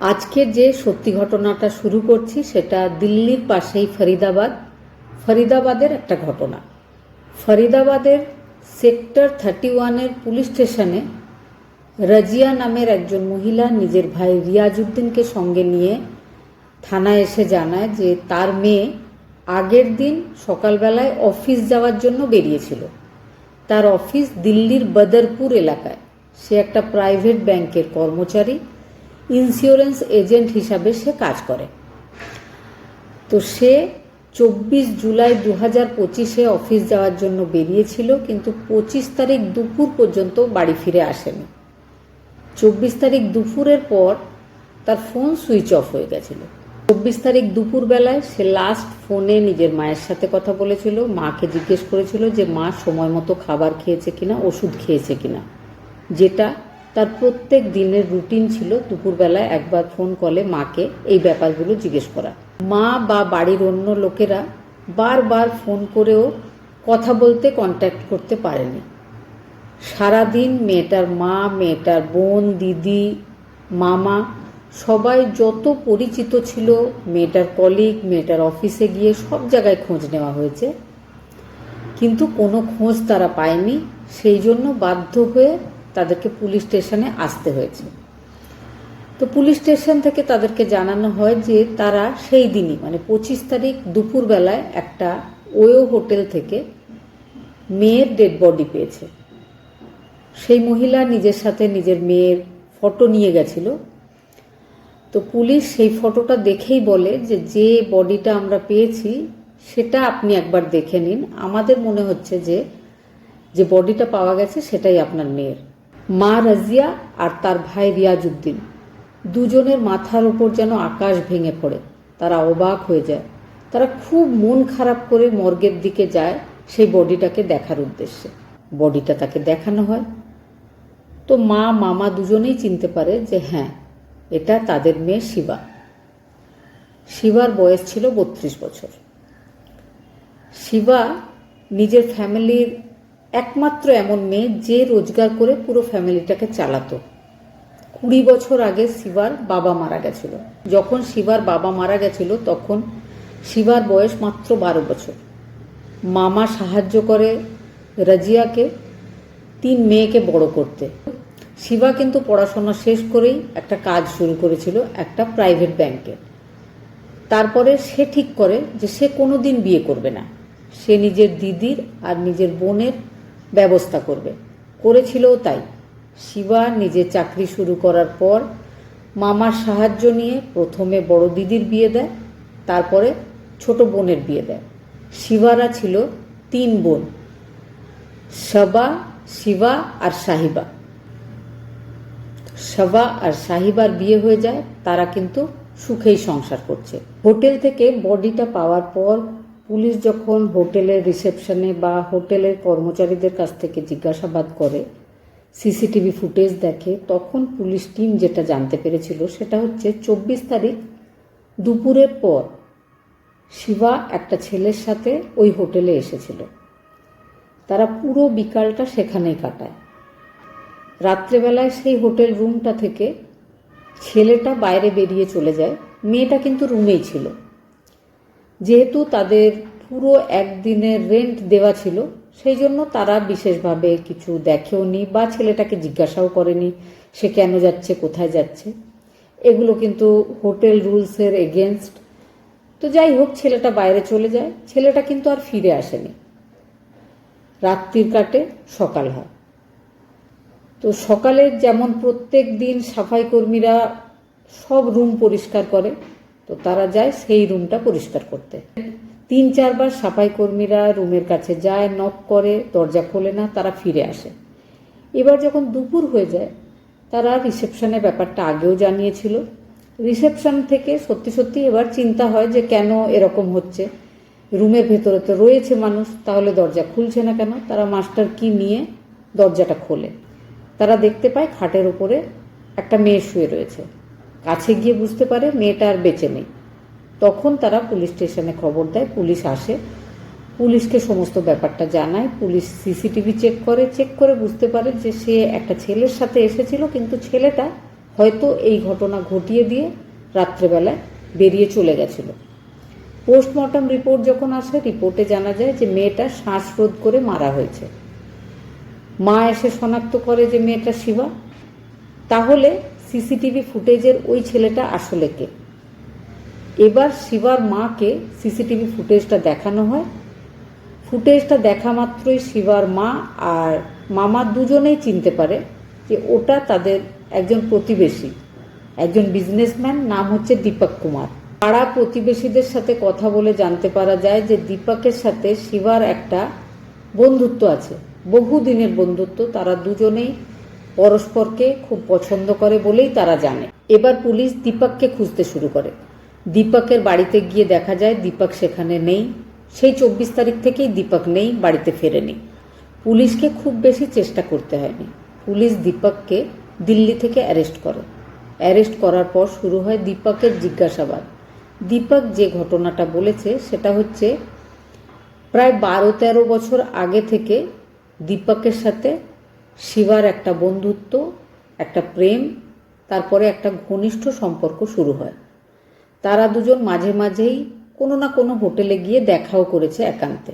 আজকে যে সত্যি ঘটনাটা শুরু করছি সেটা দিল্লির পাশেই ফরিদাবাদ। ফরিদাবাদের একটা ঘটনা। ফরিদাবাদের সেক্টর থার্টি ওয়ানের পুলিশ স্টেশনে রাজিয়া নামের একজন মহিলা নিজের ভাই রিয়াজউদ্দিনকে সঙ্গে নিয়ে থানায় এসে জানায় যে তার মেয়ে আগের দিন সকালবেলায় অফিস যাওয়ার জন্য বেরিয়েছিল। তার অফিস দিল্লির বদরপুর এলাকায়। সে একটা প্রাইভেট ব্যাংকের কর্মচারী। ইন্স্যুরেন্স এজেন্ট হিসাবে সে কাজ করে। তো সে চব্বিশ জুলাই দু হাজার পঁচিশে অফিস যাওয়ার জন্য বেরিয়েছিল, কিন্তু পঁচিশ তারিখ দুপুর পর্যন্ত বাড়ি ফিরে আসেনি। চব্বিশ তারিখ দুপুরের পর তার ফোন সুইচ অফ হয়ে গেছিল। চব্বিশ তারিখ দুপুরবেলায় সে লাস্ট ফোনে নিজের মায়ের সাথে কথা বলেছিল, মাকে জিজ্ঞেস করেছিল যে, মা, সময় মতো খাবার খেয়েছে কিনা, ওষুধ খেয়েছে কিনা? যেটা তার প্রত্যেক দিনের রুটিন ছিল দুপুরবেলায় একবার ফোন কলে মাকে এই ব্যাপারগুলো জিজ্ঞেস করা। মা বা বাড়ির অন্য লোকেরা বারবার ফোন করেও কথা বলতে কন্ট্যাক্ট করতে পারেনি। সারাদিন মেয়েটার মা, মেয়েটার বোন, দিদি, মামা সবাই যত পরিচিত ছিল, মেয়েটার কলিগ মেয়েটার অফিসে গিয়ে সব জায়গায় খোঁজ নেওয়া হয়েছে। কিন্তু কোনো খোঁজ তারা পায়নি, সেই জন্য বাধ্য হয়ে তাদেরকে পুলিশ স্টেশনে আসতে হয়েছে। তো পুলিশ স্টেশন থেকে তাদেরকে জানানো হয় যে তারা সেই দিনই মানে পঁচিশ তারিখ দুপুরবেলায় একটা ওয়ো হোটেল থেকে মেয়ের ডেড বডি পেয়েছে। সেই মহিলা নিজের সাথে নিজের মেয়ের ফটো নিয়ে গেছিল। তো পুলিশ সেই ফটোটা দেখেই বলে যে যে বডিটা আমরা পেয়েছি, সেটা আপনি একবার দেখে নিন। আমাদের মনে হচ্ছে যে যে বডিটা পাওয়া গেছে সেটাই আপনার মেয়ের। মা রাজিয়া আর তার ভাই রিয়াজউদ্দিন। দুজনের মাথার উপর যেন আকাশ ভেঙে পড়ে। তারা অবাক হয়ে যায়। তারা খুব মন খারাপ করে মর্গের দিকে যায় সেই বডিটাকে দেখার উদ্দেশ্যে। বডিটা তাকে দেখানো হয়। তো মা, মামা দুজনেই চিনতে পারে যে হ্যাঁ এটা তাদের মেয়ে শিবা। শিবার বয়স ছিল বত্রিশ বছর। শিবা নিজের ফ্যামিলির একমাত্র এমন মেয়ে যে রোজগার করে পুরো ফ্যামিলিটাকে চালাতো। কুড়ি বছর আগে শিবার বাবা মারা গেছিল। যখন শিবার বাবা মারা গেছিল, তখন শিবার বয়স মাত্র বারো বছর। মামা সাহায্য করে রাজিয়াকে, তিন মেয়েকে বড় করতে। শিবা কিন্তু পড়াশোনা শেষ করেই একটা কাজ শুরু করেছিল একটা প্রাইভেট ব্যাংকে। তারপরে সে ঠিক করে যে সে কোনো দিন বিয়ে করবে না। সে নিজের দিদির আর নিজের বোনের ব্যবস্থা করবে। করেছিলও তাই। শিবা নিজের চাকরি শুরু করার পর মামার সাহায্য নিয়ে প্রথমে বড় দিদির বিয়ে দেয়, তারপরে ছোট বোনের বিয়ে দেয়। শিবারা ছিল তিন বোন সবা শিবা আর সাহিবা। সবা আর সাহিবার বিয়ে হয়ে যায়, তারা কিন্তু সুখেই সংসার করছে। হোটেল থেকে বডিটা পাওয়ার পর পুলিশ যখন হোটেলের রিসেপশনে বা হোটেলের কর্মচারীদের কাছ থেকে জিজ্ঞাসাবাদ করে, সিসিটিভি ফুটেজ দেখে, তখন পুলিশ টিম যেটা জানতে পেরেছিল সেটা হচ্ছে চব্বিশ তারিখ দুপুরের পর শিবা একটা ছেলের সাথে ওই হোটেলে এসেছিল। তারা পুরো বিকালটা সেখানেই কাটায়। রাত্রেবেলায় সেই হোটেল রুমটা থেকে ছেলেটা বাইরে বেরিয়ে চলে যায়। মেয়েটা কিন্তু রুমেই ছিল। যেহেতু তাদের পুরো একদিনের রেন্ট দেওয়া ছিল, সেই জন্য তারা বিশেষভাবে কিছু দেখেওনি বা ছেলেটাকে জিজ্ঞাসাও করেনি সে কেন যাচ্ছে, কোথায় যাচ্ছে। এগুলো কিন্তু হোটেল রুলসের এগেনস্ট তো যাই হোক, ছেলেটা বাইরে চলে যায়। ছেলেটা কিন্তু আর ফিরে আসেনি। রাত্রির কাটে, সকাল হয়। তো সকালে যেমন প্রত্যেক দিন সাফাই কর্মীরা সব রুম পরিষ্কার করে তো তারা যায় সেই রুমটা পরিষ্কার করতে। তিন চারবার সাফাই কর্মীরা রুমের কাছে যায় নক করে, দরজা খোলে না, তারা ফিরে আসে। এবার যখন দুপুর হয়ে যায়, তারা রিসেপশনে ব্যাপারটা আগেও জানিয়েছিল। রিসেপশন থেকে সত্যি সত্যি এবার চিন্তা হয় যে কেন এরকম হচ্ছে। রুমের ভেতরে তো রয়েছে মানুষ, তাহলে দরজা খুলছে না কেন? তারা মাস্টার কি নিয়ে দরজাটা খোলে? তারা দেখতে পায় খাটের উপরে একটা মেয়ে শুয়ে রয়েছে। কাছে গিয়ে বুঝতে পারে মেয়েটা আর বেঁচে নেই। তখন তারা পুলিশ স্টেশনে খবর দেয়, পুলিশ আসে। পুলিশকে সমস্ত ব্যাপারটা জানায়, পুলিশ সিসিটিভি চেক করে চেক করে বুঝতে পারে যে সে একটা ছেলের সাথে এসেছিল, কিন্তু ছেলেটা হয়তো এই ঘটনা ঘটিয়ে দিয়ে রাত্রেবেলায় বেরিয়ে চলে গেছিল। পোস্টমর্টম রিপোর্ট যখন আসে, রিপোর্টে জানা যায় যে মেয়েটা শ্বাসরোধ করে মারা হয়েছে। মা এসে শনাক্ত করে যে মেয়েটা শিবা। তাহলে সিসিটিভি ফুটেজের ওই ছেলেটা আসলে কে এবার শিবার মাকে সিসিটিভি ফুটেজটা দেখানো হয়। ফুটেজটা দেখা মাত্রই শিবার মা আর মামা দুজনেই চিনতে পারে যে ওটা তাদের একজন প্রতিবেশী, একজন বিজনেসম্যান, নাম হচ্ছে দীপক কুমার। পাড়া প্রতিবেশীদের সাথে কথা বলে জানতে পারা যায় যে দীপকের সাথে শিবার একটা বন্ধুত্ব আছে। বহু দিনের বন্ধুত্ব, তারা দুজনেই পরস্পরকে খুব পছন্দ করে বলেই তারা জানে। এবার পুলিশ দীপককে খুঁজতে শুরু করে। দীপকের বাড়িতে গিয়ে দেখা যায় দীপক সেখানে নেই। সেই চব্বিশ তারিখ থেকেই দীপক নেই, বাড়িতে ফেরেনি। পুলিশকে খুব বেশি চেষ্টা করতে হয়নি। পুলিশ দীপককে দিল্লি থেকে অ্যারেস্ট করে। অ্যারেস্ট করার পর শুরু হয় দীপকের জিজ্ঞাসাবাদ। দীপক যে ঘটনাটা বলেছে, সেটা হচ্ছে প্রায় বারো তেরো বছর আগে থেকে দীপকের সাথে শিবার একটা বন্ধুত্ব, একটা প্রেম, তারপরে একটা ঘনিষ্ঠ সম্পর্ক শুরু হয়। তারা দুজন মাঝে মাঝেই কোনো না কোনো হোটেলে গিয়ে দেখাও করেছে একান্তে।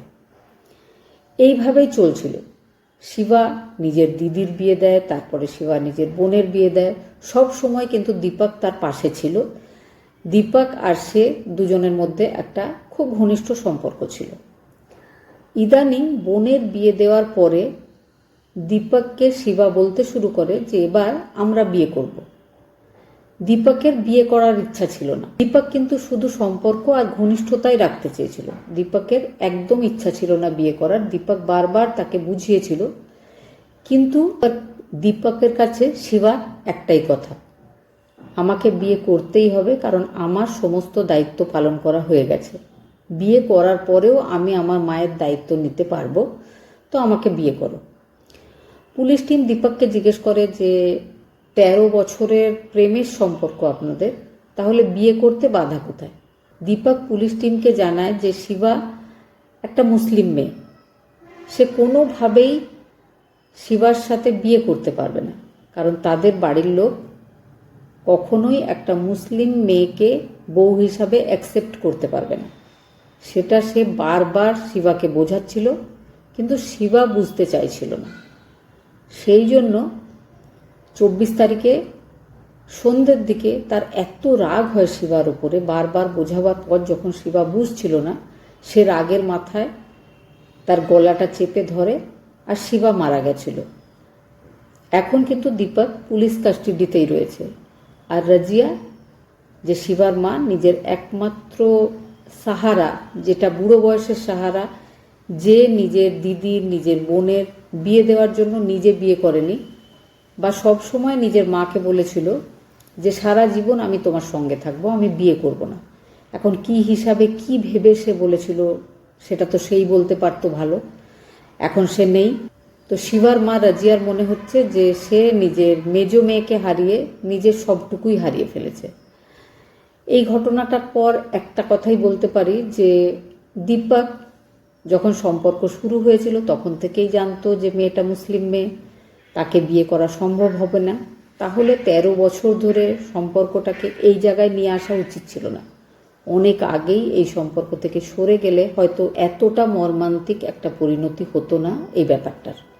এইভাবেই চলছিল। শিবা নিজের দিদির বিয়ে দেয়, তারপরে শিবা নিজের বোনের বিয়ে দেয়। সব সময় কিন্তু দীপক তার পাশে ছিল। দীপক আর সে দুজনের মধ্যে একটা খুব ঘনিষ্ঠ সম্পর্ক ছিল। ইদানিং বোনের বিয়ে দেওয়ার পরে দীপককে শিবা বলতে শুরু করে যে এবার আমরা বিয়ে করব। দীপকের বিয়ে করার ইচ্ছা ছিল না। দীপক কিন্তু শুধু সম্পর্ক আর ঘনিষ্ঠতাই রাখতে চেয়েছিল। দীপকের একদম ইচ্ছা ছিল না বিয়ে করার। দীপক বারবার তাকে বুঝিয়েছিল, কিন্তু দীপকের কাছে শিবার একটাই কথা, আমাকে বিয়ে করতেই হবে কারণ আমার সমস্ত দায়িত্ব পালন করা হয়ে গেছে। বিয়ে করার পরেও আমি আমার মায়ের দায়িত্ব নিতে পারব, তো আমাকে বিয়ে করো। পুলিশ টিম দীপককে জিজ্ঞেস করে যে, তেরো বছরের প্রেমের সম্পর্ক আপনাদের? তাহলে বিয়ে করতে বাধা কোথায়? দীপক পুলিশ টিমকে জানায় যে, শিবা একটা মুসলিম মেয়ে। সে কোনোভাবেই শিবার সাথে বিয়ে করতে পারবে না। কারণ তাদের বাড়ির লোক কখনোই একটা মুসলিম মেয়েকে বউ হিসাবে অ্যাকসেপ্ট করতে পারবে না। সেটা সে বারবার শিবাকে বোঝাচ্ছিল, কিন্তু শিবা বুঝতে চাইছিল না। সেই জন্য চব্বিশ তারিখে সন্ধ্যের দিকে তার এত রাগ হয় শিবার উপরে, বারবার বোঝাবার পর যখন শিবা বুঝছিল না, সে রাগের মাথায় তার গলাটা চেপে ধরে আর শিবা মারা গেছিল। এখন কিন্তু দীপক পুলিশ কাস্টডিতেই রয়েছে। আর রাজিয়া, যে শিবার মা, নিজের একমাত্র সাহারা, যেটা বুড়ো বয়সের সাহারা, যে নিজের দিদির, নিজের বোনের বিয়ে দেওয়ার জন্য নিজে বিয়ে করেনি বা সব সময় নিজের মাকে বলেছিল যে সারা জীবন আমি তোমার সঙ্গে থাকব, আমি বিয়ে করব না। এখন কি হিসাবে, কি ভেবে সে বলেছিল সেটা তো সেই বলতে পারতো ভালো। এখন সে নেই। তো শিবার মা রাজিয়ার মনে হচ্ছে যে সে নিজের মেজ মেয়েকে হারিয়ে নিজের সবটুকুই হারিয়ে ফেলেছে। এই ঘটনাটার পর একটা কথাই বলতে পারি যে দীপক যখন সম্পর্ক শুরু হয়েছিল, তখন থেকেই জানতো যে মেয়েটা মুসলিম মেয়ে, তাকে বিয়ে করা সম্ভব হবে না। তাহলে ১৩ বছর ধরে সম্পর্কটাকে এই জায়গায় নিয়ে আসা উচিত ছিল না। অনেক আগেই এই সম্পর্ক থেকে সরে গেলে হয়তো এতটা মর্মান্তিক একটা পরিণতি হতো না এই ব্যাপারটার।